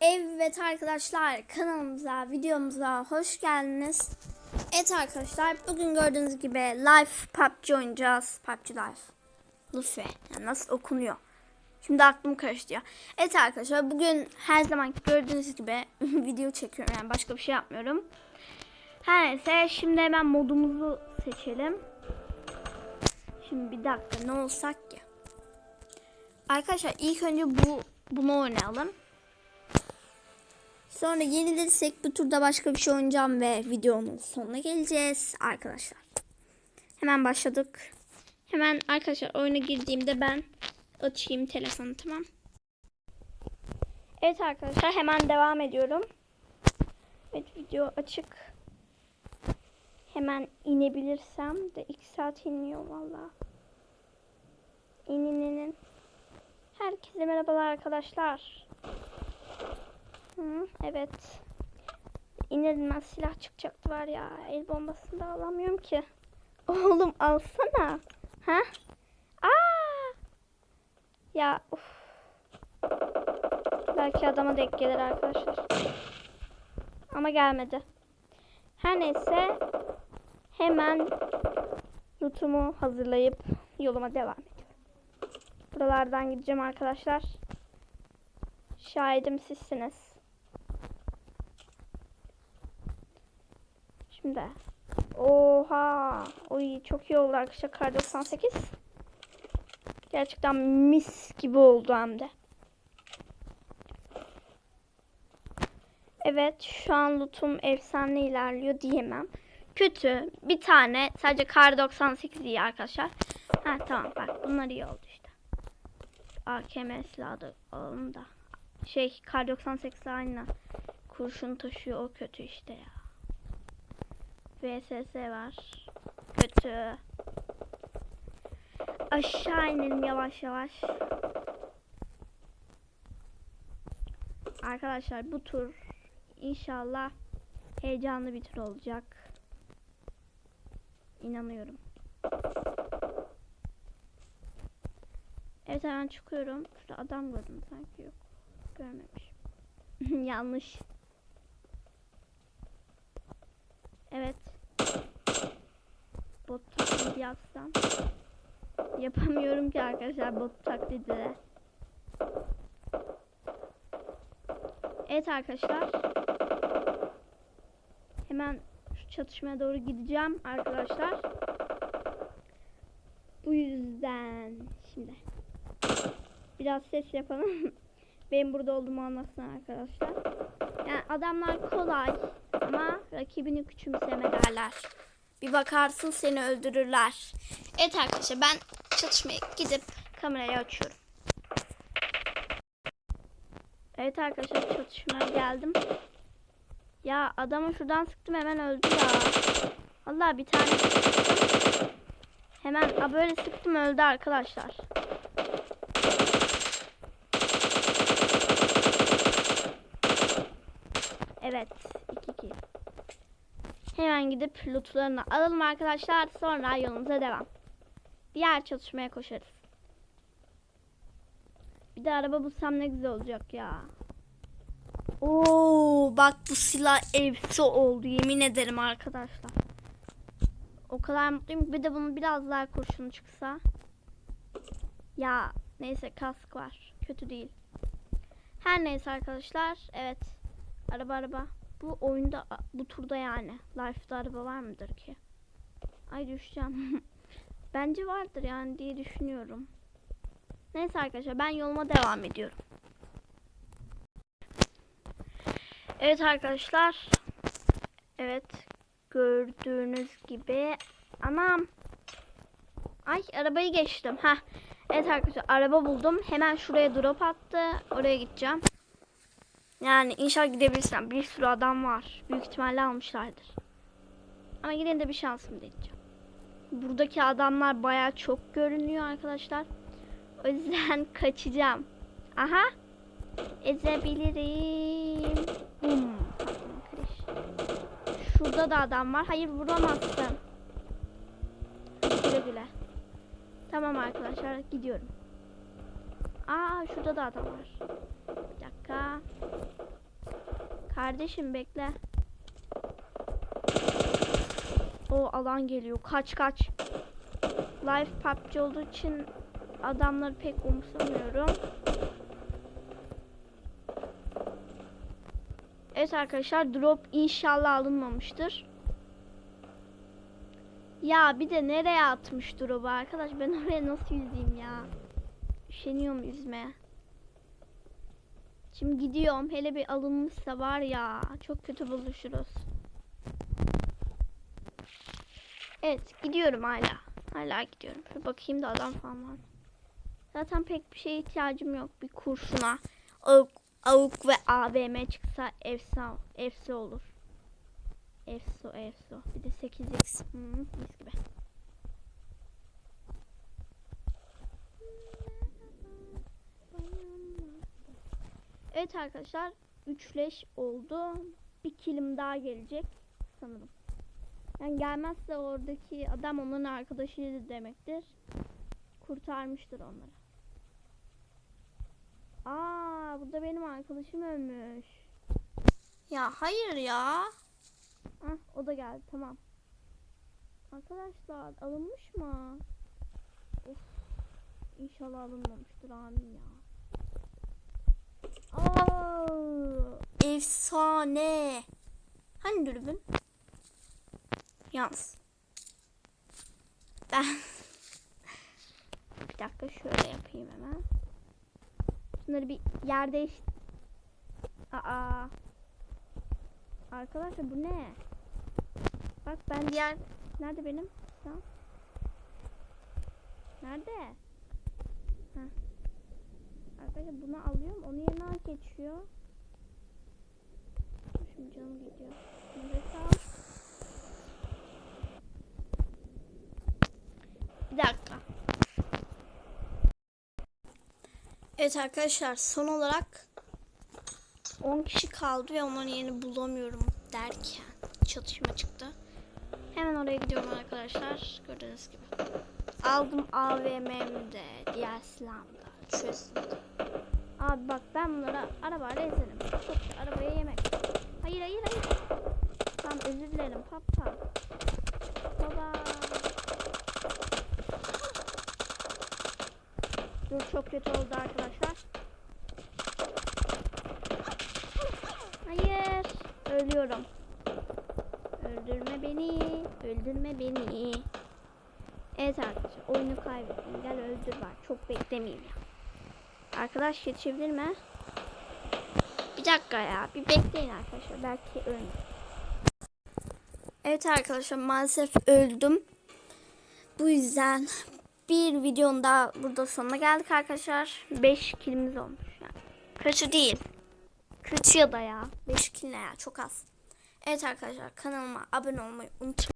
Evet arkadaşlar kanalımıza, videomuza hoş geldiniz. Evet arkadaşlar bugün gördüğünüz gibi live PUBG oynayacağız. PUBG Live. Luffy. Yani nasıl okunuyor? Şimdi aklım karıştı ya. Evet arkadaşlar bugün her zaman gördüğünüz gibi video çekiyorum. Yani başka bir şey yapmıyorum. Her neyse şimdi hemen modumuzu seçelim. Şimdi bir dakika ne olsak ki? Arkadaşlar ilk önce bu bunu oynayalım. Sonra yenilirsek bu turda başka bir şey oynayacağım ve videonun sonuna geleceğiz arkadaşlar. Hemen başladık. Hemen arkadaşlar oyuna girdiğimde ben açayım telefonu tamam. Evet arkadaşlar hemen devam ediyorum. Evet video açık. Hemen inebilirsem de 2 saat inmiyor valla. İnin inin. Herkese merhabalar arkadaşlar. Hı, evet. İnmez silah çıkacaktı var ya. El bombasını da alamıyorum ki. Oğlum alsana. Ha? Aa! Ya uf. Belki adama denk gelir arkadaşlar. Ama gelmedi. Her neyse hemen lootumu hazırlayıp yoluma devam ediyorum. Buralardan gideceğim arkadaşlar. Şahidim sizsiniz. Şimdi. Oha. Oy çok iyi oldu arkadaşlar. Kar 98. Gerçekten mis gibi oldu hem de. Evet şu an lootum efsane ilerliyor diyemem. Kötü. Bir tane sadece kar 98 iyi arkadaşlar. Ha tamam bak bunlar iyi oldu işte. AKM silahı alalım da. Şey kar 98 aynı. Kurşun taşıyor o kötü işte ya. VSS var. Kötü. Aşağı inelim yavaş yavaş. Arkadaşlar bu tur inşallah heyecanlı bir tur olacak. İnanıyorum. Evet hemen çıkıyorum. Şurada adam gördüm sanki yok. Görmemişim. Yanlış. Evet. Yapsam. Yapamıyorum ki arkadaşlar bot taklidi. Evet arkadaşlar. Hemen şu çatışmaya doğru gideceğim arkadaşlar. Bu yüzden şimdi biraz ses yapalım. Benim burada olduğumu anlasın arkadaşlar. Yani adamlar kolay ama rakibini küçümseme derler. Bir bakarsın seni öldürürler. Evet arkadaşlar ben çatışmaya gidip kamerayı açıyorum. Evet arkadaşlar çatışmaya geldim. Ya adamı şuradan sıktım hemen öldü ya. Allah bir tane. Hemen a, böyle sıktım öldü arkadaşlar. Evet 2-2. Hemen gidip lootlarını alalım arkadaşlar. Sonra yolumuza devam. Diğer çatışmaya koşarız. Bir de araba bulsam ne güzel olacak ya. Oo bak bu silah evsi oldu yemin ederim arkadaşlar. O kadar mutluyum bir de bunun biraz daha kurşun çıksa. Ya neyse kask var. Kötü değil. Her neyse arkadaşlar. Evet. Araba araba. Bu oyunda bu turda yani. Life'da araba var mıdır ki? Ay düşeceğim. Bence vardır yani diye düşünüyorum. Neyse arkadaşlar ben yoluma devam ediyorum. Evet arkadaşlar. Evet. Gördüğünüz gibi. Anam. Ay arabayı geçtim. Ha. Evet arkadaşlar araba buldum. Hemen şuraya drop attı. Oraya gideceğim. Yani inşallah gidebilirsem. Bir sürü adam var. Büyük ihtimalle almışlardır. Ama yine de bir şansım deneyeceğim. Buradaki adamlar baya çok görünüyor arkadaşlar. O yüzden kaçacağım. Aha. Ezebilirim. Bum. Şurada da adam var. Hayır vuramazsın. Güle güle. Tamam arkadaşlar gidiyorum. Aa şurada da adam var. Kardeşim bekle. O alan geliyor. Kaç kaç. Live PUBG olduğu için adamları pek umursamıyorum. Evet arkadaşlar drop inşallah alınmamıştır. Ya bir de nereye atmış drop'u arkadaş ben oraya nasıl yüzeyim ya. Üşeniyorum yüzmeye. Şimdi gidiyorum. Hele bir alınmışsa var ya. Çok kötü buluşuruz. Evet gidiyorum hala. Hala gidiyorum. Bir bakayım da adam falan var. Zaten pek bir şeye ihtiyacım yok. Bir kurşuna. Avuk, avuk ve AVM çıksa efsa, efsi olur. Efso efso. Bir de 8x. Hmm, mis gibi. Evet arkadaşlar. Üçleş oldu. Bir kilim daha gelecek. Sanırım. Yani gelmezse oradaki adam onların arkadaşıydı demektir. Kurtarmıştır onları. Aa, burada benim arkadaşım ölmüş. Ya hayır ya. Ah, o da geldi tamam. Arkadaşlar alınmış mı? Of. İnşallah alınmamıştır amin ya. Efsane. Hani dürbün? Yalnız. Ben bir dakika şöyle yapayım hemen. Bunları bir yer değiş. Aa. Arkadaşlar bu ne? Bak ben diğer nerede benim? Nerede? Heh. Arkadaşlar bunu alıyorum. Onun yerine al geçiyor. Şimdi canım gidiyor. Al. Bir dakika. Evet arkadaşlar son olarak 10 kişi kaldı ve onların yerini bulamıyorum derken çatışma çıktı. Hemen oraya gidiyorum arkadaşlar. Gördüğünüz gibi. Aldım AVM'mde, diğer silahımda, çözümde. Abi bak ben bunlara arabayla ezerim. Çok arabaya yemek. Hayır hayır hayır. Tamam özür dilerim papa. Baba. Dur çok kötü oldu arkadaşlar. Hayır. Ölüyorum. Öldürme beni. Öldürme beni. Evet arkadaşlar oyunu kaybettim. Gel öldür var. Çok beklemeyeyim ya. Arkadaş yetişebilir mi? Bir dakika ya. Bir bekleyin arkadaşlar. Belki ölmüş. Evet arkadaşlar maalesef öldüm. Bu yüzden bir videonun daha burada sonuna geldik arkadaşlar. 5 kilimiz olmuş yani. Kötü değil. Kötü ya da ya. 5 kil ne ya çok az. Evet arkadaşlar kanalıma abone olmayı unutmayın.